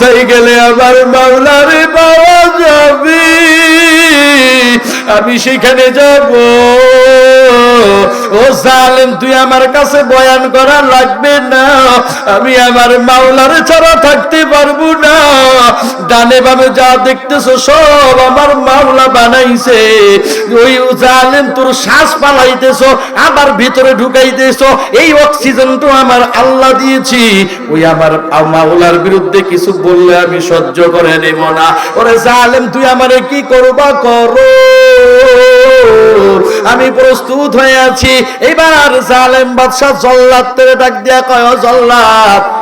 কোথায় গেলে আমার মাওলারে পাওয়া যাবে। আমি সেখানে যাব। ও জালেম, তুই আমার কাছে বয়ান করা লাগবে না। আমি আমার মাওলারে ছাড়া থাকতে পারব না। ডানে যা দেখতেছো, সব আমার মাওলা বানাইছে। ওই জালেম, তোর শ্বাস আবার ভিতরে ঢুকাইতেছো। এই অক্সিজেন তো আমার আল্লাহ দিয়েছি। ওই আমার মাওলার বিরুদ্ধে কিছু বললে আমি সহ্য করে নেব না। ওরে জালেম, তুই আমারে কি করবা করো? আমি প্রস্তুত হয়ে আছি। এবার জালেম বাদশাহ জল্লাদ ডাক দিয়া কয় "ও জল্লাদ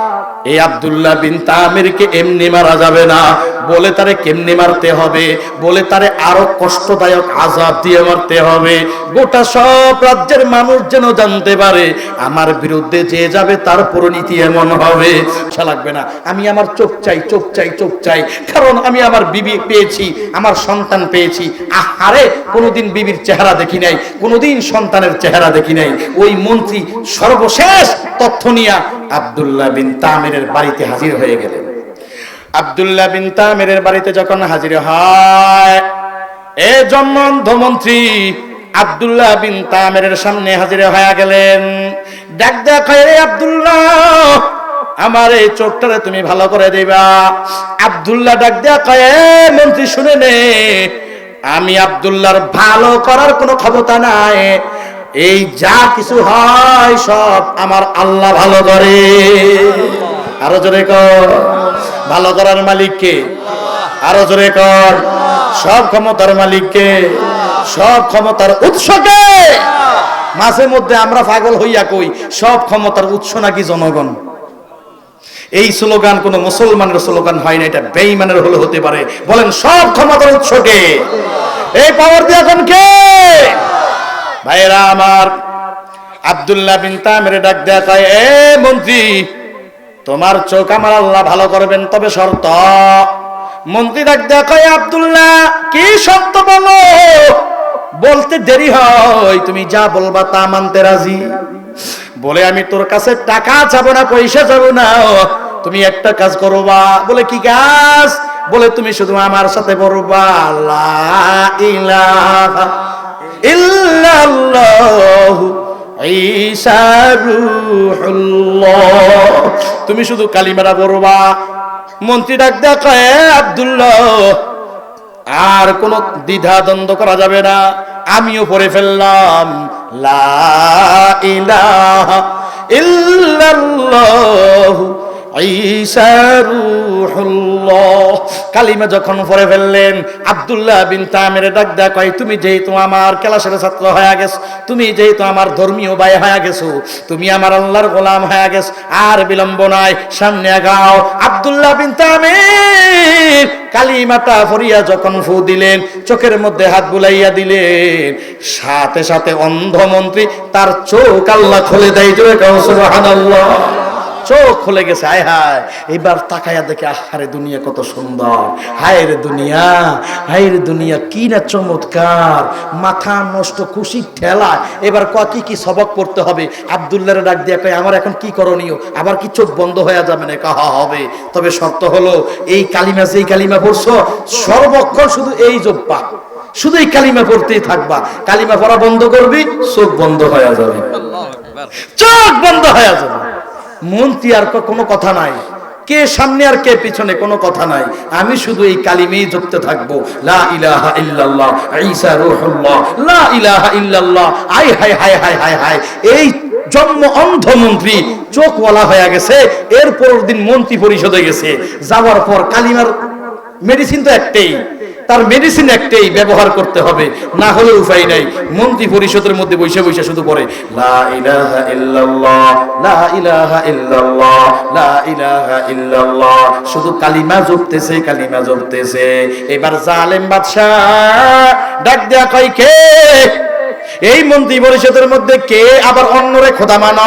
এই আব্দুল্লাহ বিন তামিরকে এমনি মারা যাবে না। বলে তারে কেমনি মারতে হবে? বলে তারে আরও কষ্টদায়ক আজাব দিয়ে মারতে হবে। গোটা সব রাজ্যের মানুষ যেন জানতে পারে, আমার বিরুদ্ধে যে যাবে তার পরিণতি এমন হবে। আশা লাগবে না, আমি আমার চোখ চাই চোখ চাই চোখ চাই। কারণ আমি আমার বিবি পেয়েছি, আমার সন্তান পেয়েছি। আহারে, কোনোদিন বিবির চেহারা দেখি নাই, কোনোদিন সন্তানের চেহারা দেখি নাই। ওই মন্ত্রী সর্বশেষ তথ্য নিয়া আব্দুল্লাহ বিন তামিরের বাড়িতে হাজির হয়ে গেলেন। আব্দুল্লাহ বিন তামিরের বাড়িতে যখন হাজির হয়, এ জন্মন্ধ মন্ত্রী আব্দুল্লাহ বিন তামিরের সামনে হাজির হয়ে গেলেন। ডাক দেখায় রে আব্দুল্লাহ, আমার এই চোখটারে তুমি ভালো করে দিবা। আব্দুল্লাহ ডাক দেয়া কয় মন্ত্রী, শুনে নে। আমি আব্দুল্লাহর ভালো করার কোনো ক্ষমতা নাই। এই যা কিছু হয় সব আমার আল্লাহ ভালো করে। আরও জোরে কর। ভালো করার মালিককে আরও জোরে কর। সব ক্ষমতার মালিককে সব ক্ষমতার উৎসকে মাঝে মধ্যে আমরা পাগল হইয়া কই, সব ক্ষমতার উৎস নাকি জনগণ? এই স্লোগান কোন মুসলমানের স্লোগান হয় না, এটা বেঈমানের হলে হতে পারে। বলেন সব ক্ষমতার উৎসকে এই পাওয়ার দিয়ে এখন কে? ভাইরা আমার, আব্দুল্লাহ বিন তামের ডাক দেয়া কয়, এ মন্ত্রী, তোমার চোখ আমার আল্লাহ ভালো করবেন, তবে শর্ত, মন্ত্রী ডাক কয়, আব্দুল্লাহ, কি শর্ত বলো? বলতে দেরি হয়, তুমি যা বলবা তা মানতে রাজি? বলে, আমি তোর কাছে টাকা চাবো না, পয়সা চাবো না, তুমি একটা কাজ করবা। বলে, কি কাজ? বলে, তুমি শুধু আমার সাথে বলবা লা ইলাহা ইল্লাল্লাহু ঈসা রূহুল্লাহ। তুমি শুধু কালিমারা পড়বা। মন্ত্রী ডাক দেখা আব্দুল্লাহ, আর কোন দ্বিধা দ্বন্দ্ব করা যাবে না। আমিও পড়ে ফেললাম, লা ইলাহা ইল্লাল্লাহু কালিমা যখন পড়ে ফেললেন, আব্দুল্লাহ বিন তামের ডাক দেয়া কয়, তুমি যেহেতু আমার ক্লাসের ছাত্র হয়ে গেছো, তুমি যেহেতু আমার ধর্মীয় ভাই হয়ে গেছো, তুমি আমার আল্লাহর গোলাম হয়ে গেছো, আর বিলম্ব নাই, সামনে আগাও। আব্দুল্লাহ বিন তামির কালিমাটা ফরিয়া যখন ফু দিলেন, চোখের মধ্যে হাত বুলাইয়া দিলেন, সাথে সাথে অন্ধ মন্ত্রী তার চোখ আল্লাহ খুলে দেয়, জোরে কাউ সুবহানাল্লাহ। চোখ খুলে গেছে হায় হায়। এবার তাকায়া দেখে আহারে দুনিয়া কত সুন্দর। হায় রে দুনিয়া হায় রে দুনিয়া কি না চমৎকার। মাথা নষ্ট খুশি ঠেলা। এবার ক কি কি সবক পড়তে হবে? আবদুল্লাহর ডাক দিয়া কয় আমার এখন কি করণীয়? আবার কি চোখ বন্ধ হয়ে যাবে না? কাহা হবে। তবে শর্ত হলো এই কালিমা যেই কালিমা পড়ছো সর্বক্ষণ শুধু এই জব্বা। শুধু এই কালিমা পড়তেই থাকবা। কালিমা পড়া বন্ধ করবি চোখ বন্ধ হয়ে যাবে। চোখ বন্ধ হয়ে যাবে। মন্ত্রী আর কোনো কথা নাই। কে সামনে আর কে পিছনে কোনো কথা নাই। আমি শুধু এই কালিমেই যুক্ত থাকব। লা ইলাহা ইল্লাল্লাহ, ঈসা রূহুল্লাহ, লা ইলাহা ইল্লাল্লাহ, আই হায় হায় হায় হায় হায়। এই জন্ম অন্ধ মন্ত্রী চোখওয়ালা হয়ে গেছে, এর পরের দিন মন্ত্রী পরিষদে গেছে। যাওয়ার পর কালিমার মেডিসিন তো একটাই। তার মেডিসিন একটাই ব্যবহার করতে হবে, না হলে উপায় নাই। মন্ত্রী পরিষদের মধ্যে বসে বসে শুধু পড়ে শুধু কালিমা জপতেছে কালিমা জপতেছে। এবার জালেম বাদশা ডাক দেয়া কয়, কে? এই মন্ত্রী পরিষদের মধ্যে কে আবার অন্যরে খোদা মানা?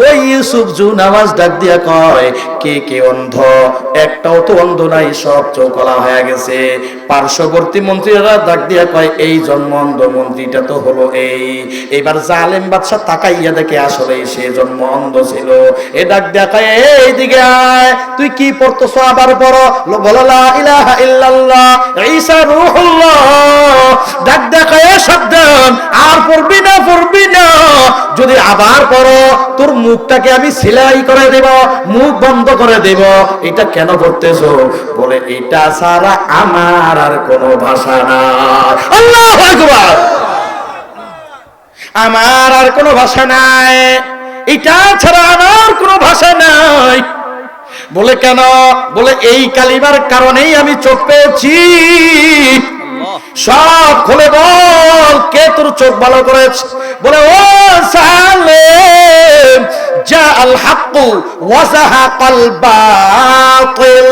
ওই ইউসুফ জুনাওয়াজ ডাক দিয়া কয়, কে কে অন্ধ? একটাও তো অন্ধ নাই, সব চৌকলা হয়ে গেছে। পার্শ্ববর্তী মন্ত্রীরা ডাক দিয়া কয়, এই জন্ম অন্ধ মন্ত্রীটা তো হলো এই। এবার জালেম বাদশাহ তাকাইয়া দেখে আসলে সে জন্ম অন্ধ ছিল। এ ডাক দিয়া কয়, এই দিকে আয়, তুই কি পড়তেছ আবার পড়ো? বলো, লা ইলাহা ইল্লাল্লাহ, ঈসা রূহুল্লাহ। ডাক দিয়া কয় সাবধান, আর পড়বি না পড়বি না। যদি আবার পড়ো, তোর মুখটাকে আমি সেলাই করে দেব, মুখ বন্ধ করে দেব। এটা কেন করতেছো বলে, এটা ছাড়া আমার আর কোনো ভাষা না। আমার আর কোনো ভাষা নাই। এটা ছাড়া আমার কোনো ভাষা নাই। বলে, কেন? বলে, এই কালিমার কারণেই আমি চোখ পেয়েছি। সব খুলে বল কে তোর চোখ ভালো করেছে? বলে ও সালে যা আল হাক্কু ওয়াজাহাকাল বাতিল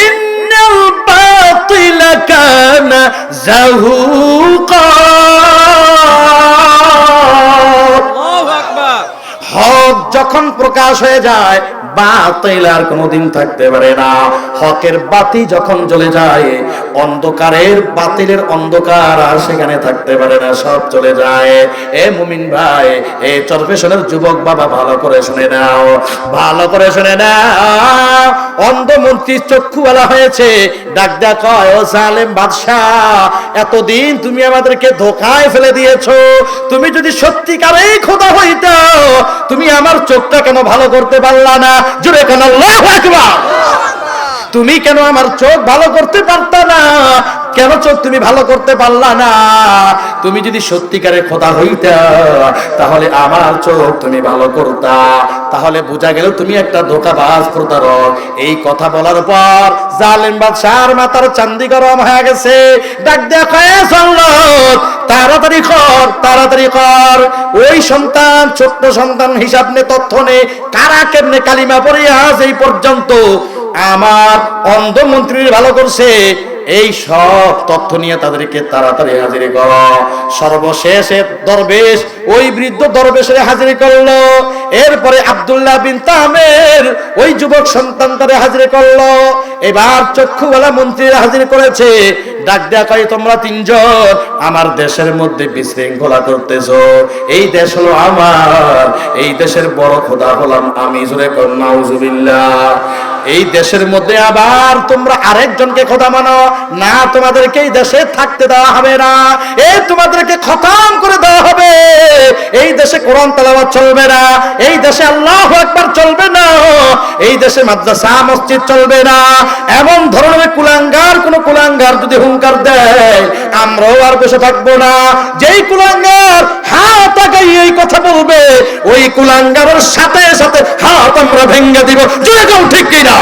ইন্নাল বাতিল কানা জাহুকা হক যখন প্রকাশ হয়ে যায়, বাতিল আর কোনোদিন থাকতে পারে না। হকের বাতি যখন জ্বলে যায়, অন্ধকারের বাতিলের অন্ধকার আর সেখানে থাকতে পারে না, সব চলে যায়। এ মুমিন ভাই, এ চরপেশনের যুবক বাবা, ভালো করে শুনে নাও, ভালো করে শুনে নাও। অন্ধ মন্ত্রীর চক্ষুওয়ালা হয়েছে, ডাক কয়, ও সালেম বাদশাহ, এতদিন তুমি আমাদেরকে ধোকায় ফেলে দিয়েছ। তুমি যদি সত্যিকারেই খোদা হইতো তুমি আমার চোখটা কেন ভালো করতে পারলা না? জুড়ে কেন আল্লাহ আকবার। তুমি কেন আমার চোখ ভালো করতে পারতা না? কেন চোখ তুমি ভালো করতে পারলা না? তুমি যদি সত্যিকারের খোদা হইতা, তাহলে আমার চোখ তুমি ভালো করতা। তাহলে বোঝা গেল তুমি একটা ধোকাবাজ প্রতারক। এই কথা বলার পর জালেম বাদশার মাথার চান্দি গরম হয়ে গেছে। ডাক সল্লত তাড়াতাড়ি কর তাড়াতাড়ি কর। ওই সন্তান, ছোট্ট সন্তান হিসাব নে তথ্য নে কারা কেমনে কালিমা পড়ে আজ এই পর্যন্ত? আমার অন্ধ মন্ত্রীর ভালো করছে। এই সব তথ্য নিয়ে তাদেরকে তাড়াতাড়ি হাজির কর। সর্বশেষে দরবেশ, ওই বৃদ্ধ দরবেশের হাজির করল। এরপরে আব্দুল্লাহ বিন তামের ওই যুবক সন্তান তারে হাজির করল। এবার চক্ষুওয়ালা মন্ত্রীরা হাজির করেছে। ডাক দেয়া তোমরা তিনজন আমার দেশের মধ্যে বিশৃঙ্খলা করতেছো। এই দেশ হলো আমার, এই দেশের বড় খোদা হলাম আমি, জোরে কন্যা এই দেশের মধ্যে আবার তোমরা আরেকজনকে খোদা মানো। না, তোমাদেরকে এই দেশে থাকতে দেওয়া হবে না। এই তোমাদেরকে খতম করে দেওয়া হবে। এই দেশে কোরআন তেলাওয়াত চলবে না। এই দেশে আল্লাহ একবার চলবে না। এই দেশে মাদ্রাসা, মসজিদ চলবে না। এমন ধরনের কুলাঙ্গার, কোন কুলাঙ্গার যদি হুঙ্কার দেয়, আমরাও আর বসে থাকব না। যেই এই বলবে ওই কুলাঙ্গারের সাথে সাথে হাত আমরা ভেঙ্গে দিব। জোরে কেউ ঠিক কিনা?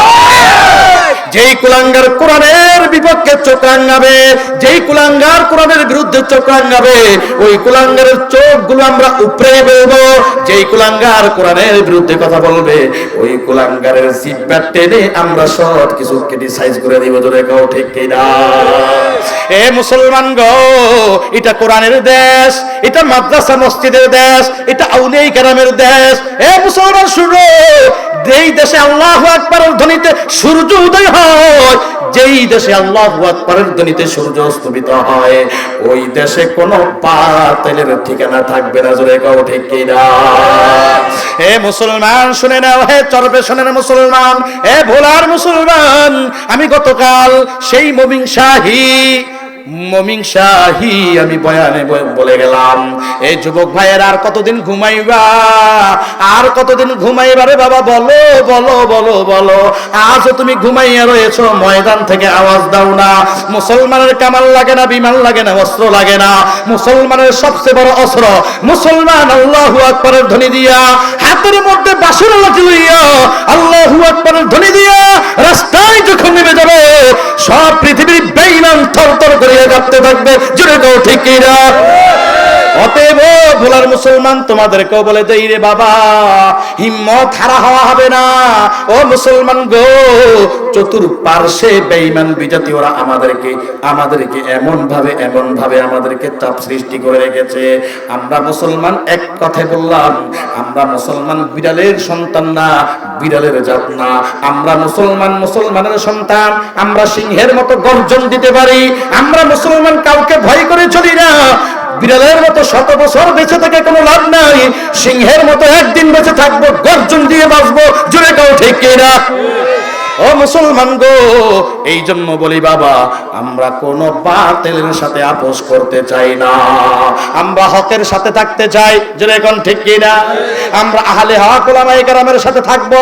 যেই কুলাঙ্গার কোরআনের বিপক্ষে চোখ রাঙাবে, যেই কুলাঙ্গার কোরআনের বিরুদ্ধে চোখ রাঙাবে, ওই কুলাঙ্গারের চোখগুলো আমরা উপরে বেরবো যেই কুলাঙ্গার কোরআনের বিরুদ্ধে কথা বলবে, ওই কুলাঙ্গারের জিব্বা টেনে আমরা সব কিছু ক্রিটিসাইজ করে দিব, জোরে কেউ ঠিক কিনা? এ মুসলমান গো এটা কোরআনের দেশ, এটা মাদ্রাসা মসজিদের দেশ, এটা আউলিয়া কেরামের দেশ। এ মুসলমান শুনো যেই দেশে আল্লাহ আকবরের ধ্বনিতে সূর্য উদয় হয়, যেই দেশে আল্লাহ আকবরের ধ্বনিতে সূর্য অস্তমিত হয়, ওই দেশে কোনো বাতিলের ঠিকানা থাকবে না, জোরে কাউ ঠিক কিনা? হে মুসলমান, শুনে নাও, হে চরবে শোনেন মুসলমান, হে ভোলার মুসলমান, আমি গতকাল সেই মমিন শাহী মমিন শাহী, আমি বয়ানে বলে গেলাম। এই যুবক ভাইয়ের আর কতদিন ঘুমাইবা? আর কতদিন ঘুমাইবা রে বাবা? বলো বলো বলো বলো। আজও তুমি ঘুমাইয়া রয়েছো, ময়দান থেকে আওয়াজ দাও না। মুসলমানের কামাল লাগে না বিমান লাগে না, অস্ত্র লাগে না। মুসলমানের সবচেয়ে বড় অস্ত্র, মুসলমান আল্লাহু আকবরের ধ্বনি দিয়া। হাতের মধ্যে বাসুর লাঠি লইয়া আল্লাহু আকবরের ধ্বনি দিয়া রাস্তায় যখন নেমে যাবে, সব পৃথিবীর বেঈমান থরথর করিয়া কাঁপতে থাকবে। জোরে ঠিক কিনা? অতএব ভোলার মুসলমান, তোমাদেরকেও বলে দেই রে বাবা, হিম্মত হারা হওয়া হবে না। ও মুসলমান গো, চতুর্পার্শ্বে বেঈমান বিজাতি ওরা আমাদেরকে আমাদেরকে এমন ভাবে এমন ভাবে আমাদেরকে চাপ সৃষ্টি করে রেখেছে। আমরা মুসলমান, এক কথায় বললাম, আমরা মুসলমান বিড়ালের সন্তান না, বিড়ালের জাত না। আমরা মুসলমান, মুসলমানের সন্তান, আমরা সিংহের মতো গর্জন দিতে পারি। আমরা মুসলমান কাউকে ভয় করে চলি না। বিড়ালের মতো শত বছর বেঁচে থেকে কোনো লাভ নাই। সিংহের মতো একদিন বেঁচে থাকব, গর্জন দিয়ে বাঁচবো জুড়ে কাউ ঠিক না ও মুসলমান গো, এই জন্য বলি বাবা, আমরা কোন বাতিলের সাথে আপোষ করতে চাই না। আমরা হকের সাথে থাকতে চাই যেরকম ঠিক কিনা? আমরা আহলে হক ওলামায়ে কেরামের সাথে থাকব।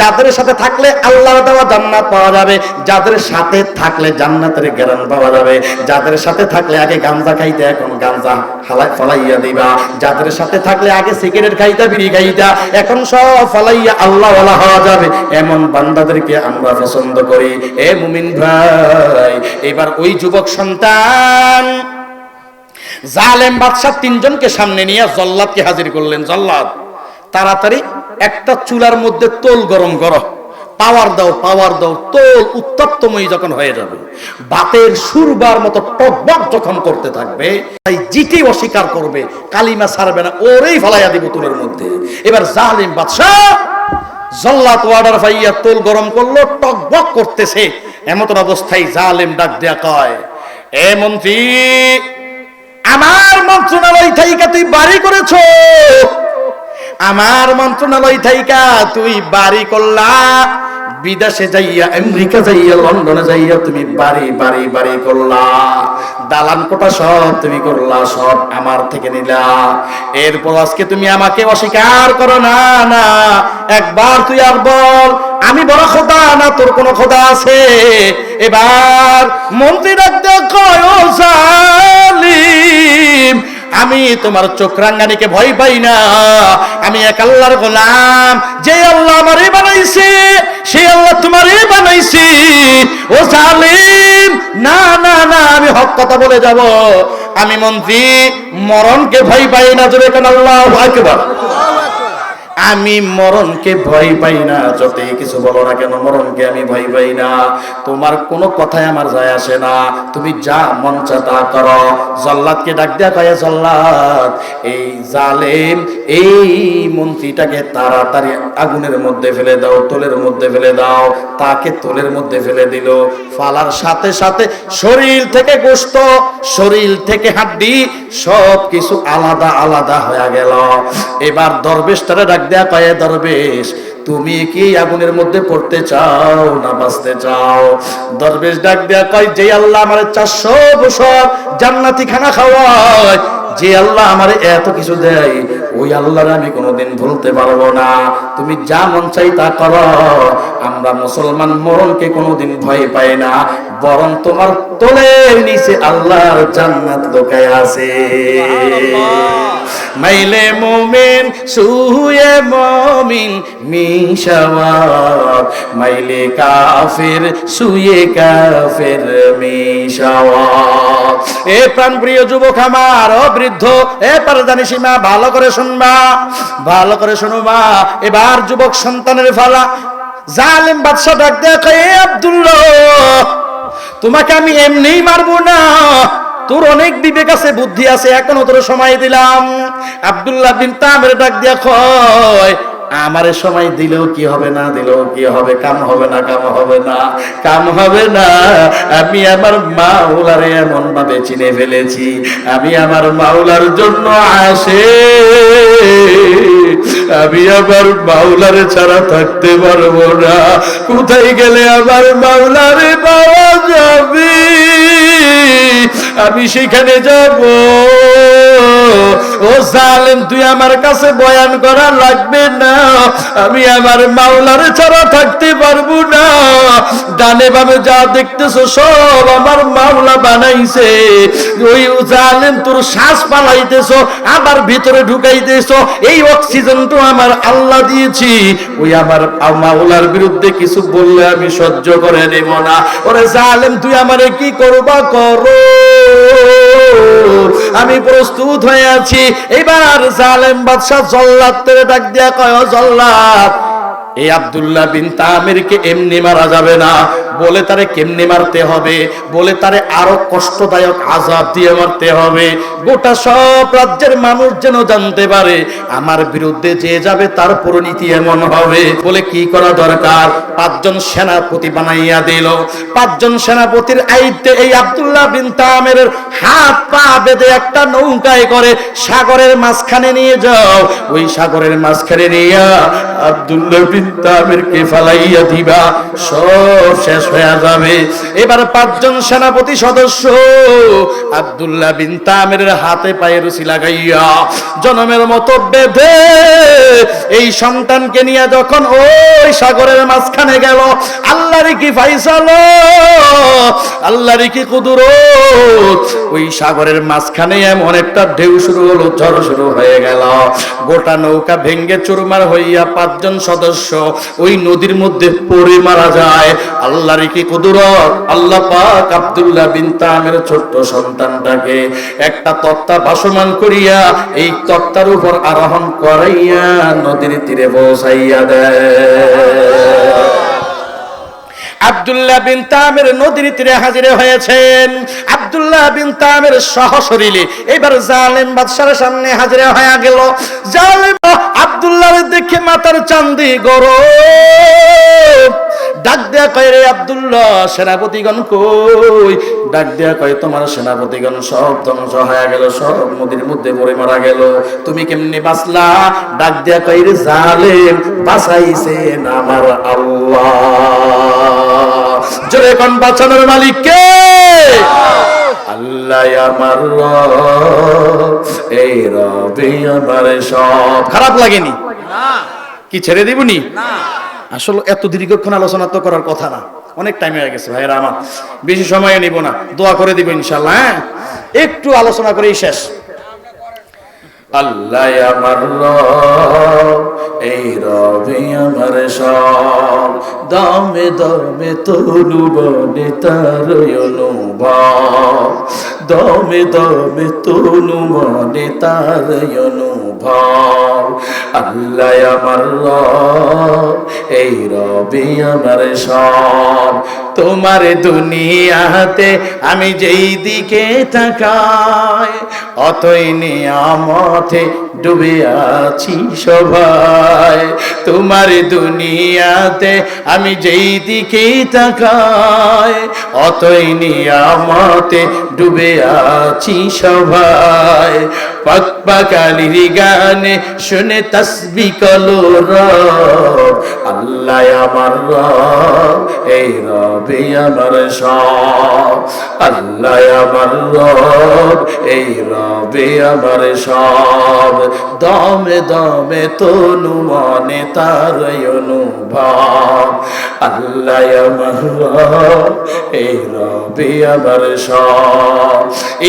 যাদের সাথে থাকলে আল্লাহর দেওয়া জান্নাত পাওয়া যাবে, যাদের সাথে থাকলে জান্নাতের জ্ঞান পাওয়া যাবে, যাদের সাথে থাকলে আগে গাঞ্জা খাইতে, এখন গাঞ্জা হালাই ফলাইয়া দিবা। যাদের সাথে থাকলে আগে সিগারেট খাইতা, বিড়ি খাইতা, এখন সব ফলাইয়া আল্লাহ হওয়া যাবে। এমন বান্দাদেরকে আমরা পছন্দ করি। এ মুমিন ভাই, এবার ওই যুবক সন্তান জালেম বাদশাহ তিনজনকে সামনে নিয়ে জল্লাদকে হাজির করলেন। জল্লাদ, তাড়াতাড়ি একটা চুলার মধ্যে তোল গরম করো। পাওয়ার দাও পাওয়ার দাও, তোল উত্তপ্তময়ী যখন হয়ে যাবে, বাতের সুরবার মতো টকবক যখন করতে থাকবে, তাই জিটি অস্বীকার করবে, কালিমা ছাড়বে না, ওরেই ফলাইয়া দিব তুলের মধ্যে। এবার জালিম বাদশাহ জল্লাত ওয়ার্ডার ভাইয়া তোল গরম করল টকবক করতেছে। এমন অবস্থায় জালেম ডাক দেয়া কয়, এ মন্ত্রী, আমার মন্ত্রণালয় থাইকা তুই বাড়ি করেছ? আমার মন্ত্রণালয় থাইকা তুই বাড়ি করলা? বিদেশে যাইয়া, আমেরিকা যাইয়া, লন্ডনে যাইয়া তুমি বাড়ি বাড়ি বাড়ি করলা। দালান কোটা সব তুমি করলা, সব আমার থেকে নিলা। এরপর আজকে তুমি আমাকে অস্বীকার করো, না না, একবার তুই আর বল, আমি বড় খোদা না, তোর কোনো খোদা আছে? এবার মন্ত্রী ডাকতে কয় জালিম আমি তোমার চোখ রাঙ্গানিকে ভয় পাই না। আমি এক আল্লাহর গোলাম। যে আল্লাহ আমারে বানাইছে, সে আল্লাহ তোমারে বানাইছে। ও জালিম, না না না, আমি হক কথা বলে যাব। আমি মন্ত্রী, মরণকে ভয় পাই না জোরে কেন আল্লাহ আকবার। আমি মরণকে ভয় পাই না। যতই কিছু বলো না কেন, মরণকে আমি ভয় পাই না। তোমার কোনো কথাই আমার যায় আসে না। তুমি যা মন চা তা করো। জল্লাদকে ডাক দেয়া কয়ে জল্লাদ, এই জালেম, এই মন্ত্রীটাকে তাড়াতাড়ি আগুনের মধ্যে ফেলে দাও, তোলের মধ্যে ফেলে দাও। তাকে তোলের মধ্যে ফেলে দিল। ফালার সাথে সাথে শরীর থেকে গোস্ত শরীর থেকে হাড্ডি সব কিছু আলাদা আলাদা হয়ে গেল। এবার দরবেশটারে ডাক দেয়া পায়ে দরবেশ, তুমি কি আগুনের মধ্যে পড়তে চাও না বাঁচতে চাও? দরবেশ ডাক দেয়া কয়, যে আল্লাহ আমার চারশো বছর জান্নাতি খানা খাওয়ায়, যে আল্লাহ আমার এত কিছু দেয় ওই আল্লাহর আমি কোনোদিন ভুলতে পারব না। তুমি যা মন চাই তা করো। আমরা মুসলমান মরণকে কোনোদিন ভয় পাই না। বরং তোমার তোলের নিচে আল্লাহর জান্নাত লোকায় আছে। মাইলে মোমেন সুয়ে মমিন মিশাওয়াত মাইলে কাফের সুয়ে কাফের মিশাওয়াত এ প্রাণপ্রিয় যুবক আমার ও বৃদ্ধ এ পারদানি সীমা ভালো করে শুনবা, ভালো করে শুনবা। এবার যুবক সন্তানের ফালা, জালেম বাদশাহ ডাক দেখ এ আব্দুল্লাহ, তোমাকে আমি এমনিই মারবো না। তোর অনেক বিবেক আছে, বুদ্ধি আছে, এখনও তোর সময় দিলাম। আব্দুল্লাহ বিন তামের ডাক দিয়া কয় আমারে সময় দিলেও কি হবে না, দিলেও কি হবে? কাম হবে না, কাম হবে না, কাম হবে না। আমি আমার মাওলারে এমন ভাবে চিনে ফেলেছি। আমি আমার মাওলার জন্য আসে। আমি আমার মাওলারে ছাড়া থাকতে পারব না। কোথায় গেলে আমার মাওলারে পাওয়া যাবে? আমি সেখানে যাব। ও জালেম, তুই আমার কাছে বয়ান করা লাগবে না। আমি আমার মাওলার ছাড়া থাকতে পারব না। ডানে বামে যা দেখতেছো, সব আমার মাওলা বানাইছে। ওই জালেম, তোর শ্বাস পালাইতেছো, আবার ভিতরে ঢুকাইতেছো। এই অক্সিজেন তো আমার আল্লাহ দিয়েছি। ওই আমার মাওলার বিরুদ্ধে কিছু বললে আমি সহ্য করে নেব না। ওরে জালেম, তুই আমারে কি করবা? আমি প্রস্তুত হয়ে আছি। এবার জালেম বাদশাহ জল্লাদ তেরে ডাক দিয়া কয় জল্লাদ, এই আব্দুল্লাহ বিন তামিরকে এমনি মারা যাবে না। বলে তারে কেমনি মারতে হবে? বলে তারে আরও কষ্টদায়ক আজাব দিয়ে মারতে হবে। গোটা সব রাজ্যের মানুষ যেন জানতে পারে, আমার বিরুদ্ধে যে যাবে তার পরিণতি এমন হবে। বলে কি করা দরকার? পাঁচজন সেনাপতি বানাইয়া দিল। পাঁচজন সেনাপতির আইতে এই আব্দুল্লাহ বিন তামের হাত পা বেঁধে একটা নৌকায় করে সাগরের মাঝখানে নিয়ে যাও। ওই সাগরের মাঝখানে নিয়ে আব্দুল্লাহ বিন তামেরকে ফালাইয়া দিবা। সব শেষ হয়ে যাবে। এবার পাঁচজন সেনাপতি সদস্য আব্দুল্লাহ বিন তামের হাতে পায়ে রুচি লাগাইয়া জনমের মতো বেঁধে এই সন্তানকে নিয়ে যখন ওই সাগরের মাঝখানে গেল, আল্লাহর কি ফাইসাল আল্লাহর কি কুদরত? ওই সাগরের মাঝখানে এমন একটা ঢেউ শুরু হলো, ঝড় শুরু হয়ে গেল। গোটা নৌকা ভেঙ্গে চুরমার হইয়া পাঁচজন সদস্য ওই নদীর মধ্যে পড়ে মারা যায়। আল্লাহর কি কুদরত? আল্লাহ পাক আব্দুল্লাহ বিন তামের ছোট্ট সন্তানটাকে একটা তক্তা ভাসমান করিয়া এই তক্তার উপর আরোহণ করাইয়া নদীর তীরে বসাইয়া দেয়। আব্দুল্লাহ বিন তামের নদীর তীরে হাজির হয়েছেন। আব্দুল্লাহ বিন তামের সহশরীরে এবার জালেম বাদশার সামনে হাজির হয়ে গেল। জালেম আব্দুল্লাহ দেখে মাতার চান্দি গরম। ডাক দেয়া কয় রে আব্দুল্লাহ, সেনাপতিগণ কই? ডাক দেয়া কয়, তোমার সেনাপতিগণ সব ধ্বংস হয়ে গেল, সব নদীর মধ্যে পড়ে মারা গেল। তুমি কেমনি বাঁচলা? ডাক দেয়া কয় রে জালেম, বাঁচাইছেন আমার আল্লাহ। জোরে বাঁচানোর মালিক কে? আল্লাহ আমার রব, এই রবে আমার সব। খারাপ লাগেনি? কি ছেড়ে দিবনি? আসলে এত দীর্ঘক্ষণ আলোচনা তো করার কথা না। অনেক টাইম হয়ে গেছে ভাইরা আমার। বেশি সময় নিব না। দোয়া করে দিব ইনশাল্লাহ হ্যাঁ? একটু আলোচনা করেই শেষ। আল্লাহ আমার এই রবি আমার সব। দমে দমে তনু বনে তার অনুভব। দমে দমে তনু মনে তার অনুভব। আল্লাহ আমার এই রবি আমার সব। তোমার দুনিয়াতে আমি যেই দিকে তাকাই, অতই নিয়ামতে ডুবে আছি সবাই। তোমার দুনিয়াতে আমি যেই দিকে তাকাই, অতই নিয়ামতে ডুবে আছি সবাই। পাক পাকালির গানে শুনে তসবি কলো রব, আল্লাহ আমার রব, এই রবে আমার সব আল্লাহ আমার রব, এই রবে আমার সব দমে দমে তনু মনে তার অনুভব। আল্লাহ আমার রব, এই রবে আমার সব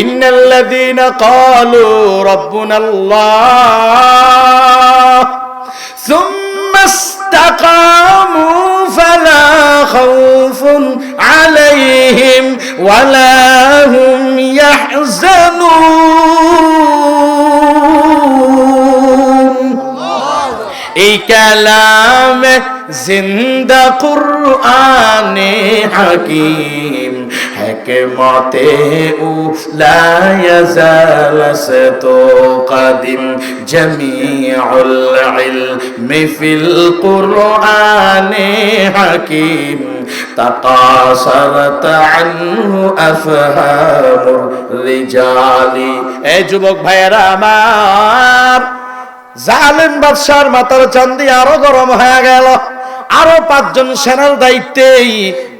ইন্নাল্লাযীনা ক্বালু রাব্বুনা আল্লাহ ثم استقاموا فلا خوف عليهم ولا هم يحزنون এই কালামে জিন্দা কুরআনে হাকিম হেকমতে উ লা ইয়াজাল তো কাদিম জামিউল ইলমি ফিল কুরআনে হাকিম। তাকাসারত আনহু আফহামুর এ যুবক ভাইয়েরা আমার, জালেম বাদশার মাথার চান্দি আরও গরম হয়ে গেল। আরও পাঁচজন সেনার দায়িত্বেই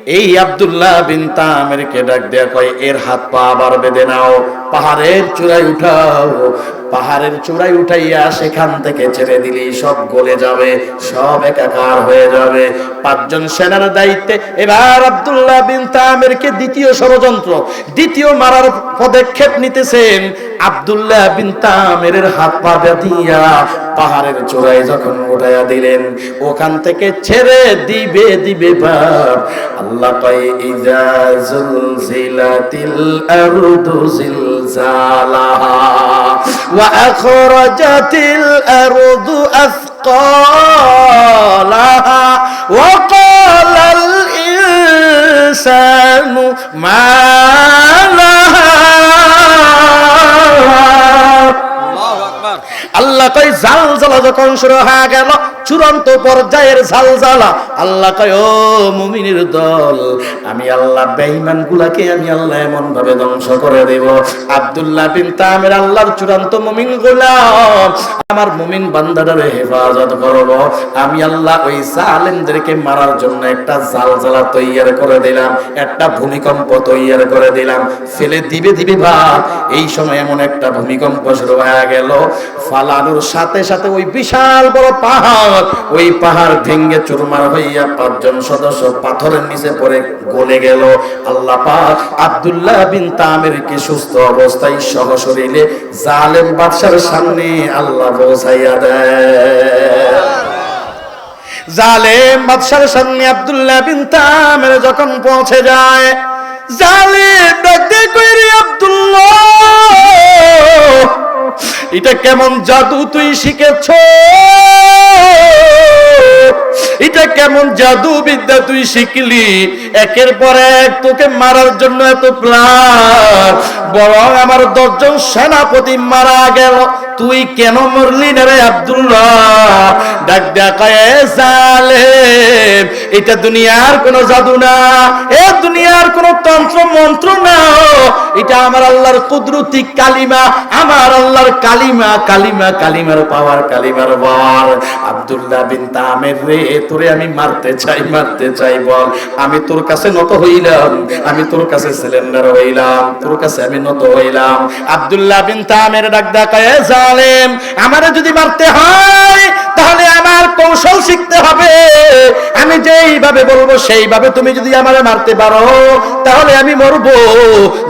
এই আব্দুল্লাহ বিন তামেরকে ডাক দেয়া কয়, এর হাত পা আবার বেঁধে নাও, পাহাড়ের চূড়ায় উঠাও। পাহাড়ের চূড়ায় উঠাইয়া সেখান থেকে ছেড়ে দিলেই সব গলে যাবে, সব একাকার হয়ে যাবে। পাঁচজন সেনার দায়িত্বে, এবার আব্দুল্লাহ বিন তামেরকে দ্বিতীয় ষড়যন্ত্র, দ্বিতীয় মারার পদক্ষেপ নিতেছেন। আব্দুল্লাহ বিন তামের হাত পা দিয়া পাহাড়ের চূড়ায় যখন উঠাইয়া দিলেন, ওখান থেকে ছেড়ে দিবে দিবে বাপ আল্লাহ কয়, ইজা জুলজিলাতিল আরদু জিলজালাহা وأخرجت الأرض أثقالها وقال الإنسان ما আল্লাহ জালজালা যখন শুরু হয়ে গেল, চূড়ান্ত পর্যায়ের জালজালা আল্লাহ ও মুমিনের দল, আমি আল্লাহ বেঈমান গুলাকে আমি আল্লাহ এমন ভাবে ধ্বংস করে দেব। আব্দুল্লাহ বিন তামের আল্লাহর চূড়ান্ত মুমিন গোলাম। আমার মুমিন বান্দাটারে হেফাজত করব। আমি আল্লাহ ওই জালেমদেরকে মারার জন্য একটা জালজালা তৈয়ার করে দিলাম, একটা ভূমিকম্প তৈয়ার করে দিলাম। ফেলে দিবে দিবে ভাব এই সময় এমন একটা ভূমিকম্প শুরু হয়ে গেল। ফালানোর সাথে সাথে ওই বিশাল বড় পাহাড়, ওই পাহাড় ভেঙ্গে চুরমার হইয়া পাঁচজন সদস্য পাথরের নিচে পড়ে গলে গেল। আল্লাহ পাক আব্দুল্লাহ বিন তামেরকে সুস্থ অবস্থায় সহ শরীরে জালেম বাদশার সামনে আল্লাহ পৌঁছাইয়া দেয় জালেম বাদশার সামনে আব্দুল্লাহ বিন তামের যখন পৌঁছে যায়, জালেম ডাকতে কইরি আব্দুল্লাহ এটা কেমন জাদু তুই শিখেছ? এটা কেমন জাদু বিদ্যা তুই শিখলি? একের পর এক তোকে মারার জন্য এত প্ল্যান বরং আমার দশজন সেনাপতি মারা গেল। তুই কেন মরলি না রে আব্দুল্লাহ? ডাক জালেম, এটা দুনিয়ার কোনো জাদু না। এ দুনিয়ার কোনো তন্ত্র মন্ত্র না। এটা আমার আল্লাহর কুদরতি কালিমা, আমার আল্লাহর কালিমা কালিমা, কালিমার পাওয়ার কালিমার পাওয়ার আব্দুল্লাহ বিন তামের রে, তোরে আমি মারতে চাই মারতে চাই, বল। আমি তোর কাছে নত হইলাম, আমি তোর কাছে সিলিন্ডার হইলাম, তোর কাছে আমি নত হইলাম। আব্দুল্লাহ বিন তামের ডাক ডাকায় জালেম, আমারে যদি মারতে হয়, তাহলে আমার কৌশল শিখতে হবে। আমি যেইভাবে বলব, সেইভাবে তুমি যদি আমারে মারতে পারো, তাহলে আমি মরবো।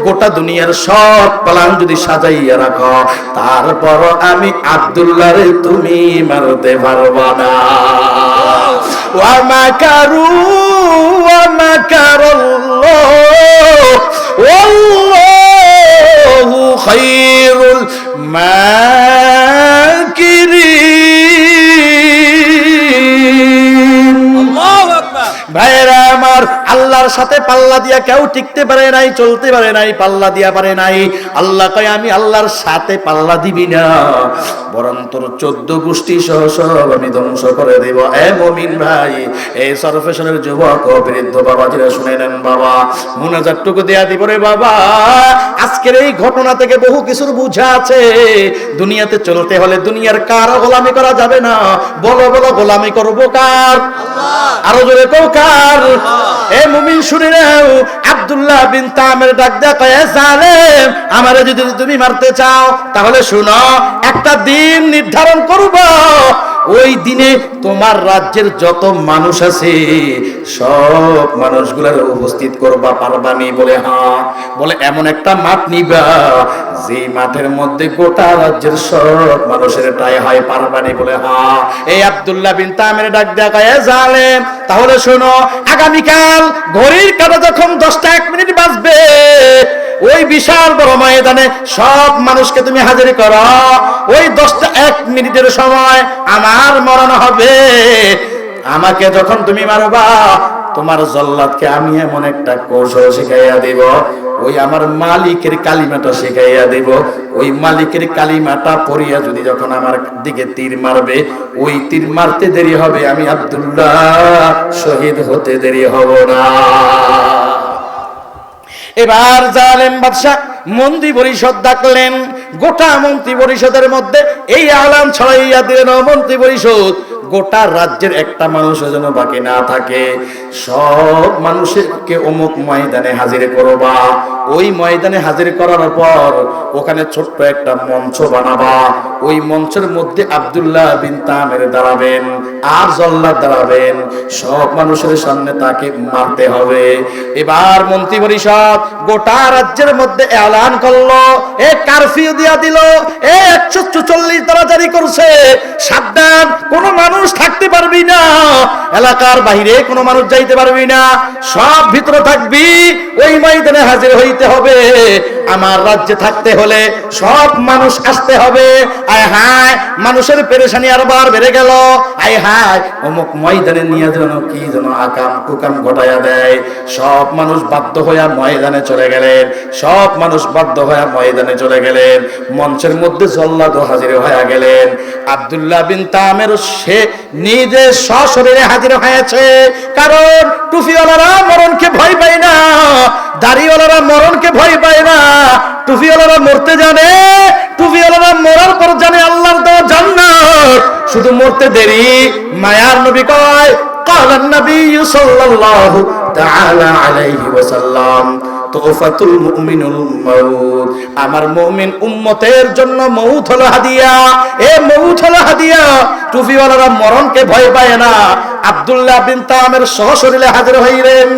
গোটা দুনিয়ার সব প্ল্যান যদি সাজাইয়া রাখো, তারপর আমি আব্দুল্লাহরে তুমি মারতে পারবা না। ওয়ামাকারু ওয়ামাকারাল্লাহ ওয়াল্লাহু খায়রুল মাকিরিন আল্লাহর সাথে পাল্লা দিয়া কেউ টিকতে পারে নাই, চলতে পারে নাই, পাল্লা দিয়া পারে নাই। আল্লাহ কয়, আমি আল্লাহর সাথে পাল্লা দিবি না। বরং তোর চোদ্দ গোষ্ঠী সহ সব আমি ধ্বংস করে দেব। এ মমিন ভাই এই সরফেশনের যুবক, ও বৃদ্ধ বাবা যেটা শুনে নেন, বাবা। মুনাজারটুকু দেয়া দিব রে বাবা। আজকের এই ঘটনা থেকে বহু কিছুর বুঝা আছে। দুনিয়াতে চলতে হলে দুনিয়ার কার গোলামি করা যাবে না? বলো বলো, গোলামি করব কার? আরও জোরে কেউ কার? এ মুমিন শুনে নাও। আব্দুল্লাহ বিন তামের ডাক দেয়া জালেম, আমারে যদি তুমি মারতে চাও, তাহলে শুনো, একটা দিন নির্ধারণ করব। ওই দিনে তোমার রাজ্যের যত মানুষ আছে, সব মানুষগুলোর উপস্থিত করবা পারবানি বলে হ্যাঁ। বলে, এমন একটা মাঠ নিবা, যে মাঠের মধ্যে গোটা রাজ্যের সব মানুষের টাই হয় পারবানি বলে হ্যাঁ। এই আব্দুল্লাহ বিন তামের ডাক দেয়া কয়ে জালেম, তাহলে শোনো, আগামীকাল ঘড়ির কাটা যখন দশটা এক মিনিট বাজবে ওই বিশাল বড় ময়দানে সব মানুষকে তুমি হাজির করো। ওই দশটা এক মিনিটের সময় আমার মরণ হবে। আমাকে যখন তুমি মারবা, তোমার জল্লাদকে আমি এমন একটা কৌশল শিখাইয়া দিব। ওই আমার মালিকের কালিমাটা শিখাইয়া দিব। ওই মালিকের কালিমাটা পড়িয়া যদি যখন আমার দিকে তীর মারবে, ওই তীর মারতে দেরি হবে, আমি আব্দুল্লাহ শহীদ হতে দেরি হব না। এবার জালেম বাদশাহ মন্ত্রী পরিষদ ডাকলেন, গোটা মন্ত্রী পরিষদের মধ্যে এই আলাম ছড়াইয়া দিলেন মন্ত্রী পরিষদ। গোটা রাজ্যের একটা মানুষের যেন বাকি না থাকে। সব মানুষকে অমুক ময়দানে হাজির করবা। ওই ময়দানে হাজির করার পর ওখানে ছোট্ট একটা মঞ্চ বানাবা। ওই মঞ্চের মধ্যে আব্দুল্লাহ বিন তামের দাঁড়াবেন, আর জল্লাদ দাঁড়াবেন। সব মানুষের সামনে তাকে মারতে হবে। এবার মন্ত্রী পরিষদ গোটা রাজ্যের মধ্যে এলান করল, এ কারফিউ দিয়া দিল, এ একশো চুচল্লিশ দ্বারা জারি করছে। সাবধান, কোন মানুষ থাকতে পারবি না, এলাকার বাইরে কোনো মানুষ যাইতে পারবি না, সব ভিতরে থাকবি, ওই ময়দানে হাজির হইতে হবে। আমার রাজ্যে থাকতে হলে সব মানুষ আসতে হবে। আয় হায়, মানুষের পেরেশানি আর বার বেড়ে গেল। আয় হায়, অমুক ময়দানে নিয়ে যেন কি যেন আকাম কুকাম ঘটাইয়া দেয়। সব মানুষ বাধ্য হইয়া ময়দানে চলে গেলেন। সব মানুষ বাধ্য হইয়া ময়দানে চলে গেলেন। মঞ্চের মধ্যে জল্লাদ হাজির হইয়া গেলেন। আব্দুল্লাহ বিন তামের সে নিজে সশরীরে হাজির হয়েছে কারণ টুফিওয়ালারা মরণকে ভয় পায় না দাড়িওয়ালারা মরণকে ভয় পায় না টুফিওয়ালারা মরতে জানে টুফিওয়ালারা মরার পর জানে আল্লাহর দেওয়া জান্নাত শুধু মরতে দেরি মায়ার নবী কয় قال النبي صلى الله تعالى عليه وسلم তোফাতুল মুমিনুল মাউত আমার মুমিন উম্মতের জন্য মউত হলো হাদিয়া এ মউত হলো হাদিয়া টুপিওয়ালারা মরণকে ভয় পায় না। আব্দুল্লাহ বিন তামের সহশরীরে হাজির হইলেন।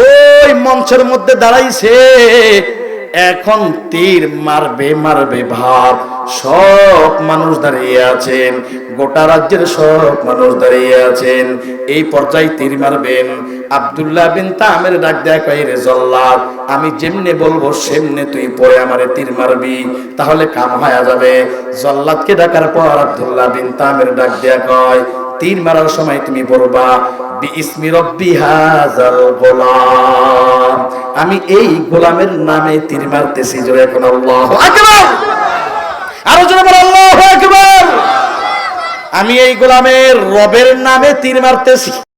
ওই মঞ্চের মধ্যে দাঁড়াইছে এখন তীর মারবে মারবে ভাব সব মানুষ দাঁড়িয়ে আছেন, গোটা রাজ্যের সব মানুষ দাঁড়িয়ে আছেন। এই পর্যায়ে তীর মারবেন। আব্দুল্লাহ বিন তামের ডাক দেয়া কই রে জল্লাদ, আমি যেমনে বলব, সেমনে তুই পরে আমারে তীর মারবি। তাহলে কাম হয়ে যাবে। জল্লাদকে ডাকার পর আব্দুল্লাহ বিন তামের ডাক দেয়া কয় তীর মারার সময় তুমি বলবা গোলাম। আমি এই গোলামের নামে তীর মারতেছি, জোরে এখন আমি এই গোলামের রবের নামে তীর মারতেছি।